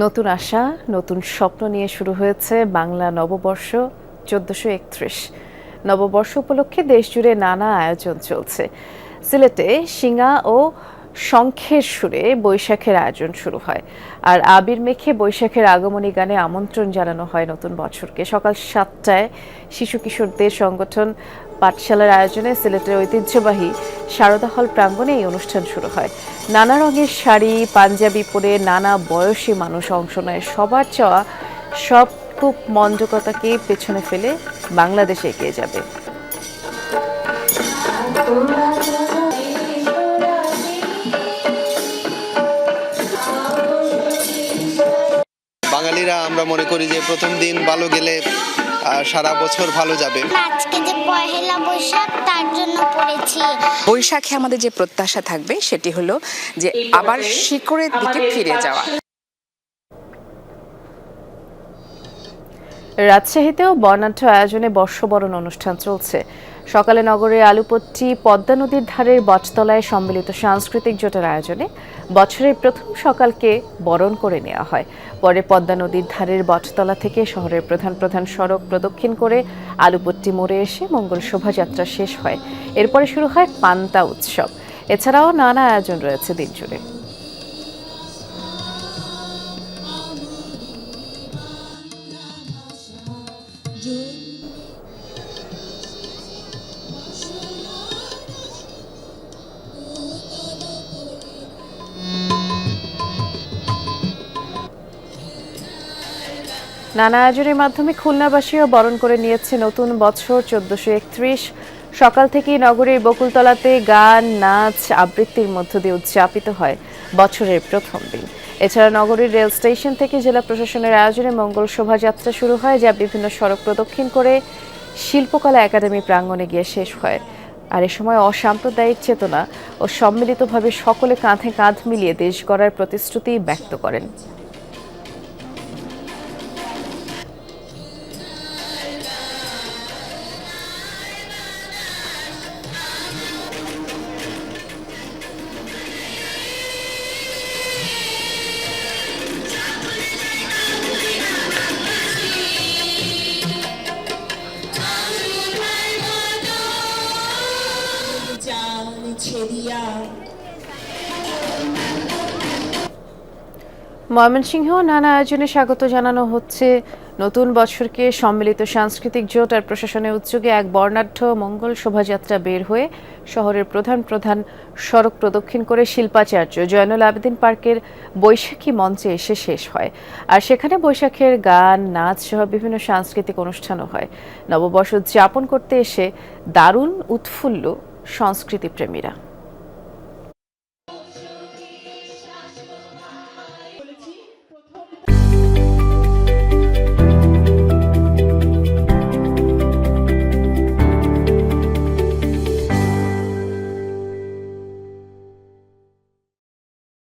নতুন আশা, নতুন স্বপ্ন নিয়ে শুরু হয়েছে বাংলা নববর্ষ চোদ্দশো একত্রিশ। নববর্ষ উপলক্ষে দেশজুড়ে নানা আয়োজন চলছে। সিলেটে সিঙ্গা ও শঙ্খের সুরে বৈশাখের আয়োজন শুরু হয়। আর আবির মেখে বৈশাখের আগমনী গানে আমন্ত্রণ জানানো হয় নতুন বছরকে। সকাল সাতটায় শিশু কিশোরদের সংগঠন পাঠশালার আয়োজনে সিলেটের ঐতিহ্যবাহী সারদা হল প্রাঙ্গণে এই অনুষ্ঠান শুরু হয়। নানা রঙের শাড়ি, পাঞ্জাবি পরে নানা বয়সী মানুষ অংশ নেয়। সবার চাওয়া সব খুব মন্ডকতাকে পেছনে ফেলে বাংলাদেশে এগিয়ে যাবে। বাঙালিরা আমরা মনে করি যে প্রথম দিন ভালো গেলে সারা বছর ভালো যাবে। আজকে যে পহেলা বৈশাখ তার জন্য পড়েছি। বৈশাখে আমাদের যে প্রত্যাশা থাকবে সেটি হলো যে আবার শিকড়ের দিকে ফিরে যাওয়া। রাজশাহীতেও বর্ণাঢ্য আয়োজনে বর্ষবরণ অনুষ্ঠান চলছে। সকালে নগরের আলুপট্টি পদ্মা নদীর ধারের বটতলায় সম্মিলিত সাংস্কৃতিক জোটের আয়োজনে বছরের প্রথম সকালকে বরণ করে নেওয়া হয়। পরে পদ্মা নদীর ধারের বটতলা থেকে শহরের প্রধান প্রধান সড়ক প্রদক্ষিণ করে আলুপট্টি মোড়ে এসে মঙ্গল শোভাযাত্রা শেষ হয়। এরপরে শুরু হয় পান্তা উৎসব। এছাড়াও নানা আয়োজন রয়েছে দিন জুড়ে। নানা আয়োজনের মাধ্যমে খুলনাবাসীও বরণ করে নিয়েছে নতুন বছর চোদ্দশো একত্রিশ। সকাল থেকেই নগরীর বকুলতলাতে গান, নাচ আবৃত্তির মধ্য দিয়ে উদযাপিত হয় বছরের প্রথম দিন। এছাড়া নগরীর রেল স্টেশন থেকে জেলা প্রশাসনের আয়োজনে মঙ্গল শোভাযাত্রা শুরু হয়, যা বিভিন্ন সড়ক প্রদক্ষিণ করে শিল্পকলা একাডেমি প্রাঙ্গণে গিয়ে শেষ হয়। আর এ সময় অসাম্প্রদায়িক চেতনা ও সম্মিলিতভাবে সকলে কাঁধে কাঁধ মিলিয়ে দেশ গড়ার প্রতিশ্রুতি ব্যক্ত করেন। ময়মনসিংহ নানা আয়োজনে স্বাগত জানানো হচ্ছে। নতুন বছরকে সম্মিলিত সাংস্কৃতিক জোট আর প্রশাসনের উদ্যোগে এক বর্ণাঢ্য মঙ্গল শোভাযাত্রা বের হয়ে শহরের প্রধান প্রধান সড়ক প্রদক্ষিণ করে শিল্পাচার্য জয়নুল আবেদিন পার্কের বৈশাখী মঞ্চে এসে শেষ হয়। আর সেখানে বৈশাখের গান, নাচ সহ বিভিন্ন সাংস্কৃতিক অনুষ্ঠানও হয়। নববর্ষ উদযাপন করতে এসে দারুণ উৎফুল্ল সংস্কৃতি